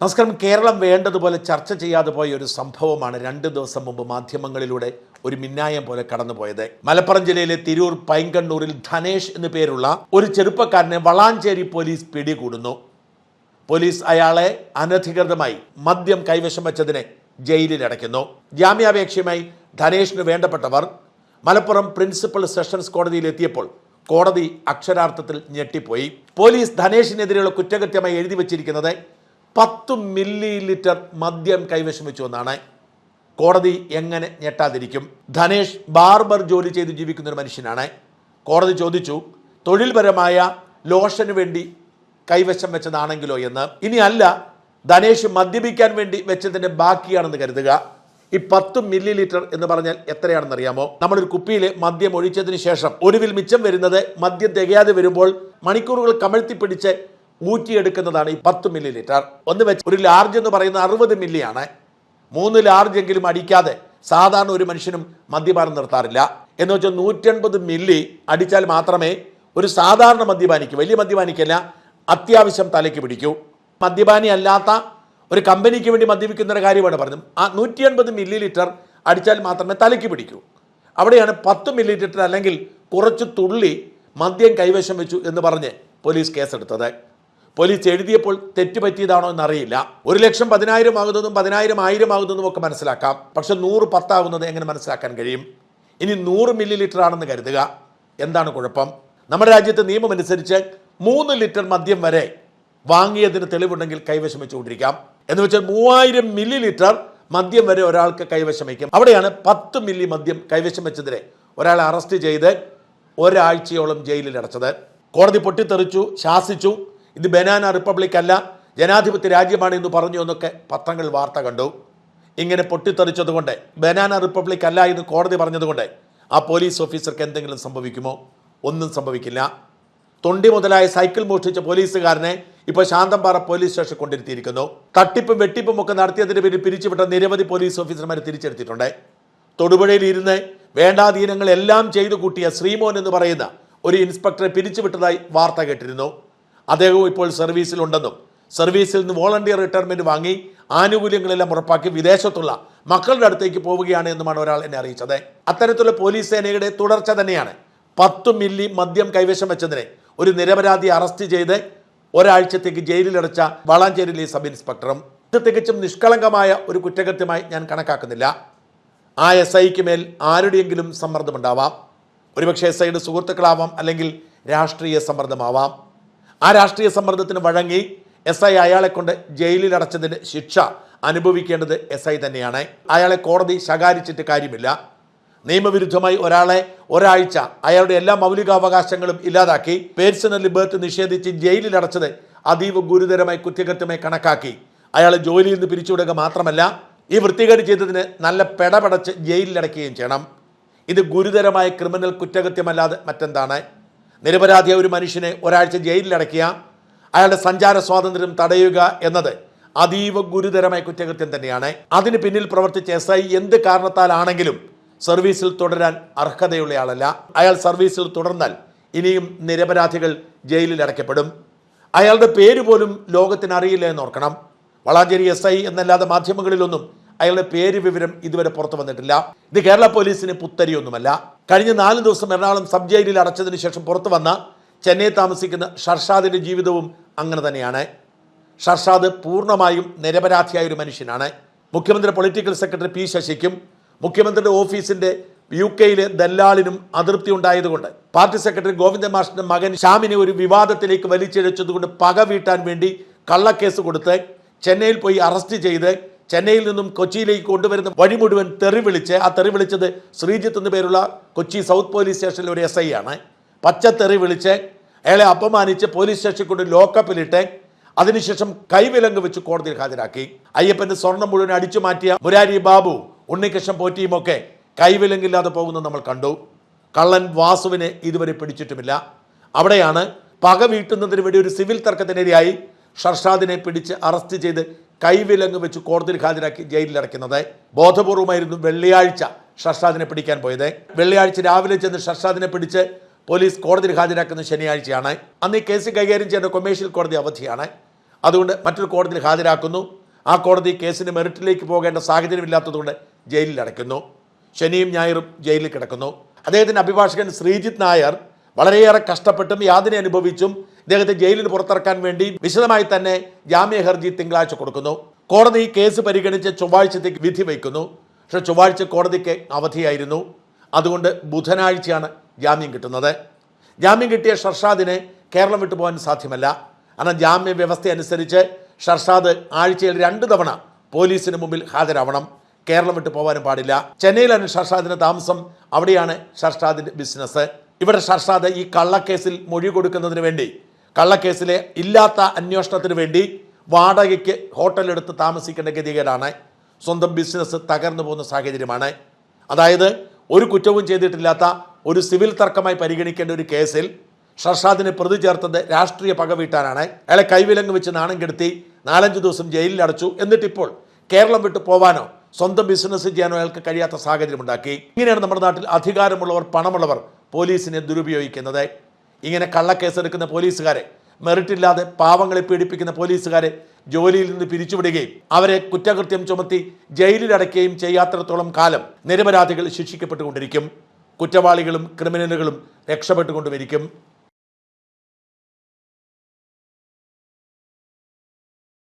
നമസ്കാരം. കേരളം വേണ്ടതുപോലെ ചർച്ച ചെയ്യാതെ പോയ ഒരു സംഭവമാണ് രണ്ട് ദിവസം മുമ്പ് മാധ്യമങ്ങളിലൂടെ ഒരു മിന്നായം പോലെ കടന്നുപോയത്. മലപ്പുറം ജില്ലയിലെ തിരൂർ പൈങ്കണ്ണൂരിൽ ധനേഷ് എന്നു പേരുള്ള ഒരു ചെറുപ്പക്കാരനെ വളാഞ്ചേരി പോലീസ് പിടികൂടുന്നു. പോലീസ് അയാളെ അനധികൃതമായി മദ്യം കൈവശം വെച്ചതിനെ ജയിലിൽ അടയ്ക്കുന്നു. ജാമ്യാപേക്ഷയുമായി ധനേഷിന് വേണ്ടപ്പെട്ടവർ മലപ്പുറം പ്രിൻസിപ്പൽ സെഷൻസ് കോടതിയിൽ എത്തിയപ്പോൾ കോടതി അക്ഷരാർത്ഥത്തിൽ ഞെട്ടിപ്പോയി. പോലീസ് ധനേഷിനെതിരെയുള്ള കുറ്റകൃത്യമായി എഴുതി വച്ചിരിക്കുന്നത് പത്ത് മില്ലി ലിറ്റർ മദ്യം കൈവശം വെച്ചു എന്നാണ് കോടതി എങ്ങനെ ഞെട്ടാതിരിക്കും? ധനേഷ് ബാർബർ ജോലി ചെയ്ത് ജീവിക്കുന്ന ഒരു മനുഷ്യനാണ്. കോടതി ചോദിച്ചു തൊഴിൽപരമായ ലോഷന് വേണ്ടി കൈവശം വെച്ചതാണെങ്കിലോ എന്ന്? ഇനി അല്ല ധനേഷ് മദ്യപിക്കാൻ വേണ്ടി വെച്ചതിന്റെ ബാക്കിയാണെന്ന് കരുതുക. ഈ പത്ത് മില്ലി ലിറ്റർ എന്ന് പറഞ്ഞാൽ എത്രയാണെന്ന് അറിയാമോ നമ്മളൊരു കുപ്പിയിൽ മദ്യം ഒഴിച്ചതിന് ശേഷം ഒടുവിൽ മിച്ചം വരുന്നത് മദ്യം തികയാതെ വരുമ്പോൾ മണിക്കൂറുകൾ കമഴ്ത്തി പിടിച്ച് ഊറ്റിയെടുക്കുന്നതാണ് ഈ പത്ത് മില്ലി ലിറ്റർ ഒന്ന് വെച്ച് ഒരു ലാർജ് എന്ന് പറയുന്നത് അറുപത് മില്ലിയാണ്. മൂന്ന് ലാർജ് എങ്കിലും അടിക്കാതെ സാധാരണ ഒരു മനുഷ്യനും മദ്യപാനം നിർത്താറില്ല. എന്ന് വെച്ചാൽ നൂറ്റൻപത് മില്ലി അടിച്ചാൽ മാത്രമേ ഒരു സാധാരണ മദ്യപാനിക്ക് വലിയ മദ്യപാനിക്കല്ല അത്യാവശ്യം തലയ്ക്ക് പിടിക്കൂ. മദ്യപാനി അല്ലാത്ത ഒരു കമ്പനിക്ക് വേണ്ടി മദ്യപിക്കുന്ന ഒരു കാര്യമാണ് പറഞ്ഞത്. ആ നൂറ്റി അൻപത് മില്ലി ലിറ്റർ അടിച്ചാൽ മാത്രമേ തലയ്ക്ക് പിടിക്കൂ. അവിടെയാണ് പത്ത് മില്ലി ലിറ്റർ അല്ലെങ്കിൽ കുറച്ച് തുള്ളി മദ്യം കൈവശം വെച്ചു എന്ന് പറഞ്ഞ് പോലീസ് കേസെടുത്തത്. പോലീസ് എഴുതിയപ്പോൾ തെറ്റ് പറ്റിയതാണോ എന്നറിയില്ല. ഒരു ലക്ഷം പതിനായിരം ആകുന്നതും പതിനായിരം ആയിരം ആകുന്നതും ഒക്കെ മനസ്സിലാക്കാം. പക്ഷെ നൂറ് പത്താകുന്നത് എങ്ങനെ മനസ്സിലാക്കാൻ കഴിയും? ഇനി നൂറ് മില്ലി ലിറ്റർ ആണെന്ന് കരുതുക. എന്താണ് കുഴപ്പം? നമ്മുടെ രാജ്യത്തെ നിയമം അനുസരിച്ച് മൂന്ന് ലിറ്റർ മദ്യം വരെ വാങ്ങിയതിന് തെളിവുണ്ടെങ്കിൽ കൈവശം വെച്ചുകൊണ്ടിരിക്കാം. എന്ന് വെച്ചാൽ മൂവായിരം മില്ലി ലിറ്റർ മദ്യം വരെ ഒരാൾക്ക് കൈവശം വയ്ക്കും. അവിടെയാണ് പത്ത് മില്ലി മദ്യം കൈവശം വെച്ചതിനെ ഒരാളെ അറസ്റ്റ് ചെയ്ത് ഒരാഴ്ചയോളം ജയിലിൽ അടച്ചത്. കോടതി പൊട്ടിത്തെറിച്ചു ശാസിച്ചു. ഇത് ബനാന റിപ്പബ്ലിക് അല്ല ജനാധിപത്യ രാജ്യമാണ് എന്ന് പറഞ്ഞു എന്നൊക്കെ പത്രങ്ങൾ വാർത്ത കണ്ടു. ഇങ്ങനെ പൊട്ടിത്തെറിച്ചതുകൊണ്ട് ബനാന റിപ്പബ്ലിക് അല്ല എന്ന് കോടതി പറഞ്ഞതുകൊണ്ട് ആ പോലീസ് ഓഫീസർക്ക് എന്തെങ്കിലും സംഭവിക്കുമോ? ഒന്നും സംഭവിക്കില്ല. തൊണ്ടി മുതലായ സൈക്കിൾ മോഷ്ടിച്ച പോലീസുകാരനെ ഇപ്പോൾ ശാന്തമ്പാറ പോലീസ് സ്റ്റേഷൻ കൊണ്ടിരുത്തിയിരിക്കുന്നു. തട്ടിപ്പും വെട്ടിപ്പും ഒക്കെ നടത്തിയതിന് പേരിൽ പിരിച്ചുവിട്ട നിരവധി പോലീസ് ഓഫീസർമാരെ തിരിച്ചെടുത്തിട്ടുണ്ട്. തൊടുപുഴയിൽ ഇരുന്ന് വേണ്ടാധീനങ്ങൾ എല്ലാം ചെയ്തു കൂട്ടിയ ശ്രീമോൻ എന്ന് പറയുന്ന ഒരു ഇൻസ്പെക്ടറെ പിരിച്ചുവിട്ടതായി വാർത്ത കേട്ടിരുന്നു. അദ്ദേഹവും ഇപ്പോൾ സർവീസിലുണ്ടെന്നും സർവീസിൽ നിന്ന് വോളണ്ടിയർ റിട്ടയർമെന്റ് വാങ്ങി ആനുകൂല്യങ്ങളെല്ലാം ഉറപ്പാക്കി വിദേശത്തുള്ള മക്കളുടെ അടുത്തേക്ക് പോവുകയാണ് എന്നുമാണ് ഒരാൾ എന്നെ അറിയിച്ചത്. അത്തരത്തിലുള്ള പോലീസ് സേനയുടെ തുടർച്ച തന്നെയാണ് പത്ത് മില്ലി മദ്യം കൈവശം വെച്ചതിനെ ഒരു നിരപരാധി അറസ്റ്റ് ചെയ്ത് ഒരാഴ്ചത്തേക്ക് ജയിലിലടച്ച വളാഞ്ചേരിയിലെ സബ് ഇൻസ്പെക്ടറും ഇത് തികച്ചും നിഷ്കളങ്കമായ ഒരു കുറ്റകൃത്യമായി ഞാൻ കണക്കാക്കുന്നില്ല. ആ എസ് ഐക്ക് മേൽ ആരുടെയെങ്കിലും സമ്മർദ്ദമുണ്ടാവാം. ഒരുപക്ഷെ എസ് ഐയുടെ സുഹൃത്തുക്കളാവാം അല്ലെങ്കിൽ രാഷ്ട്രീയ സമ്മർദ്ദമാവാം. ആ രാഷ്ട്രീയ സമ്മർദ്ദത്തിന് വഴങ്ങി എസ് ഐ അയാളെ കൊണ്ട് ജയിലിൽ അടച്ചതിന് ശിക്ഷ അനുഭവിക്കേണ്ടത് എസ് ഐ തന്നെയാണ്. അയാളെ കോടതി ശകാരിച്ചിട്ട് കാര്യമില്ല. നിയമവിരുദ്ധമായി ഒരാളെ ഒരാഴ്ച അയാളുടെ എല്ലാ മൗലികാവകാശങ്ങളും ഇല്ലാതാക്കി പേഴ്സണൽ ലിബർട്ടി നിഷേധിച്ച് ജയിലിൽ അടച്ചത് അതീവ ഗുരുതരമായി കുറ്റകൃത്യമായി കണക്കാക്കി. അയാളെ ജോലിയിൽ നിന്ന് പിരിച്ചുവിടുക മാത്രമല്ല ഈ വൃത്തികേട് ചെയ്തതിന് നല്ല പെടപടച്ച് ജയിലിലടക്കുകയും ചെയ്യണം. ഇത് ഗുരുതരമായ ക്രിമിനൽ കുറ്റകൃത്യമല്ലാതെ മറ്റെന്താണ്? നിരപരാധിയായ ഒരു മനുഷ്യനെ ഒരാഴ്ച ജയിലിൽ അടയ്ക്കുക അയാളുടെ സഞ്ചാര സ്വാതന്ത്ര്യം തടയുക എന്നത് അതീവ ഗുരുതരമായ കുറ്റകൃത്യം തന്നെയാണ്. അതിന് പിന്നിൽ പ്രവർത്തിച്ച എസ് ഐ എന്ത് കാരണത്താലാണെങ്കിലും സർവീസിൽ തുടരാൻ അർഹതയുള്ള ആളല്ല. അയാൾ സർവീസിൽ തുടർന്നാൽ ഇനിയും നിരപരാധികൾ ജയിലിൽ അടയ്ക്കപ്പെടും. അയാളുടെ പേര് പോലും ലോകത്തിന് അറിയില്ല എന്ന് ഓർക്കണം. വളാഞ്ചേരി എസ് ഐ എന്നല്ലാതെ മാധ്യമങ്ങളിലൊന്നും അയാളുടെ പേര് വിവരം ഇതുവരെ പുറത്തു വന്നിട്ടില്ല. ഇത് കേരള പോലീസിന് പുത്തരിയൊന്നുമല്ല. കഴിഞ്ഞ നാല് ദിവസം എറണാകുളം സബ് ജയിലിൽ അടച്ചതിന് ശേഷം പുറത്തു വന്ന ചെന്നൈ താമസിക്കുന്ന ഷർഷാദിന്റെ ജീവിതവും അങ്ങനെ തന്നെയാണ്. ഷർഷാദ് പൂർണമായും നിരപരാധിയായ ഒരു മനുഷ്യനാണ്. മുഖ്യമന്ത്രി പൊളിറ്റിക്കൽ സെക്രട്ടറി പി ശശിക്കും മുഖ്യമന്ത്രിയുടെ ഓഫീസിന്റെ യു കെയിലെ ദല്ലാളിനും അതൃപ്തി ഉണ്ടായതുകൊണ്ട് പാർട്ടി സെക്രട്ടറി ഗോവിന്ദൻ മാഷിന്റെ മകൻ ഷാമിനെ ഒരു വിവാദത്തിലേക്ക് വലിച്ചിഴച്ചതുകൊണ്ട് പക വീട്ടാൻ വേണ്ടി കള്ളക്കേസ് കൊടുത്ത് ചെന്നൈയിൽ പോയി അറസ്റ്റ് ചെയ്ത് ചെന്നൈയിൽ നിന്നും കൊച്ചിയിലേക്ക് കൊണ്ടുവരുന്ന വഴി മുഴുവൻ തെറി വിളിച്ച് ആ തെറി വിളിച്ചത് ശ്രീജിത്ത് എന്ന പേരുള്ള കൊച്ചി സൗത്ത് പോലീസ് സ്റ്റേഷനിലെ ഒരു എസ് ഐ ആണ്. പച്ച തെറി വിളിച്ച് അയാളെ അപമാനിച്ച് പോലീസ് സ്റ്റേഷനിൽ കൊണ്ട് ലോക്കപ്പിലിട്ട് അതിനുശേഷം കൈവിലങ്ങ് വെച്ച് കോടതിയിൽ ഹാജരാക്കി. അയ്യപ്പന്റെ സ്വർണം മുഴുവൻ അടിച്ചു മാറ്റിയ മുരാരി ബാബു ഉണ്ണികൃഷ്ണൻ പോറ്റിയും ഒക്കെ കൈവിലങ്ങില്ലാതെ പോകുന്നത് നമ്മൾ കണ്ടു. കള്ളൻ വാസുവിനെ ഇതുവരെ പിടിച്ചിട്ടുമില്ല. അവിടെയാണ് പക വീട്ടുന്നതിന് വേണ്ടി ഒരു സിവിൽ തർക്കത്തിനിരയായി ഷർഷാദിനെ പിടിച്ച് അറസ്റ്റ് ചെയ്ത് കൈവിലങ്ങ് വെച്ച് കോടതിയിൽ ഹാജരാക്കി ജയിലിൽ അടയ്ക്കുന്നത്. ബോധപൂർവമായിരുന്നു വെള്ളിയാഴ്ച ഷർഷാദിനെ പിടിക്കാൻ പോയത്. വെള്ളിയാഴ്ച രാവിലെ ചെന്ന് ഷർഷാദിനെ പിടിച്ച് പോലീസ് കോടതിയിൽ ഹാജരാക്കുന്നത് ശനിയാഴ്ചയാണ്. അന്ന് ഈ കേസ് കൈകാര്യം ചെയ്യേണ്ട കൊമേഴ്ഷ്യൽ കോടതി അവധിയാണ്. അതുകൊണ്ട് മറ്റൊരു കോടതിയിൽ ഹാജരാക്കുന്നു. ആ കോടതി കേസിന് മെറിറ്റിലേക്ക് പോകേണ്ട സാഹചര്യമില്ലാത്തതുകൊണ്ട് ജയിലിൽ അടയ്ക്കുന്നു. ശനിയും ഞായറും ജയിലിൽ കിടക്കുന്നു. അദ്ദേഹത്തിന്റെ അഭിഭാഷകൻ ശ്രീജിത്ത് നായർ വളരെയേറെ കഷ്ടപ്പെട്ടും യാതന അനുഭവിച്ചും ഇദ്ദേഹത്തെ ജയിലിൽ പുറത്തിറക്കാൻ വേണ്ടി വിശദമായി തന്നെ ജാമ്യ ഹർജി തിങ്കളാഴ്ച കൊടുക്കുന്നു. കോടതി കേസ് പരിഗണിച്ച് ചൊവ്വാഴ്ചത്തേക്ക് വിധി വയ്ക്കുന്നു. പക്ഷേ ചൊവ്വാഴ്ച കോടതിക്ക് അവധിയായിരുന്നു. അതുകൊണ്ട് ബുധനാഴ്ചയാണ് ജാമ്യം കിട്ടുന്നത്. ജാമ്യം കിട്ടിയ ഷർഷാദിനെ കേരളം വിട്ടു പോകാൻ സാധ്യമല്ല. കാരണം ജാമ്യ വ്യവസ്ഥ അനുസരിച്ച് ഷർഷാദ് ആഴ്ചയിൽ രണ്ട് തവണ പോലീസിന് മുമ്പിൽ ഹാജരാവണം. കേരളം വിട്ടു പോകാനും പാടില്ല. ചെന്നൈയിലാണ് ഷർഷാദിന്റെ താമസം. അവിടെയാണ് ഷർഷാദിന്റെ ബിസിനസ് ഇവിടെ ഷർഷാദ് ഈ കള്ളക്കേസിൽ മൊഴി കൊടുക്കുന്നതിന് വേണ്ടി കള്ളക്കേസിലെ ഇല്ലാത്ത അന്വേഷണത്തിന് വേണ്ടി വാടകയ്ക്ക് ഹോട്ടലെടുത്ത് താമസിക്കേണ്ട ഗതികേടാണ്. സ്വന്തം ബിസിനസ് തകർന്നു പോകുന്ന സാഹചര്യമാണ്. അതായത് ഒരു കുറ്റവും ചെയ്തിട്ടില്ലാത്ത ഒരു സിവിൽ തർക്കമായി പരിഗണിക്കേണ്ട ഒരു കേസിൽ ഷർഷാദിനെ പ്രതി ചേർത്തത് രാഷ്ട്രീയ പക വീട്ടാനാണ്. അയാളെ കൈവിലങ്ങ് വെച്ച് നാണം കെടുത്തി നാലഞ്ച് ദിവസം ജയിലിൽ അടച്ചു. എന്നിട്ടിപ്പോൾ കേരളം വിട്ടു പോവാനോ സ്വന്തം ബിസിനസ് ചെയ്യാനോ അയാൾക്ക് കഴിയാത്ത സാഹചര്യം ഉണ്ടാക്കി ഇങ്ങനെയാണ് നമ്മുടെ നാട്ടിൽ അധികാരമുള്ളവർ പണമുള്ളവർ പോലീസിനെ ദുരുപയോഗിക്കുന്നത്. ഇങ്ങനെ കള്ളക്കേസെടുക്കുന്ന പോലീസുകാരെ മെറിറ്റില്ലാതെ പാവങ്ങളെ പീഡിപ്പിക്കുന്ന പോലീസുകാരെ ജോലിയിൽ നിന്ന് പിരിച്ചുവിടുകയും അവരെ കുറ്റകൃത്യം ചുമത്തി ചെയ്യാത്തടത്തോളം ചെയ്യാത്തിടത്തോളം കാലം നിരപരാധികൾ ശിക്ഷിക്കപ്പെട്ടുകൊണ്ടിരിക്കും. കുറ്റവാളികളും ക്രിമിനലുകളും രക്ഷപ്പെട്ടുകൊണ്ടുമിരിക്കും.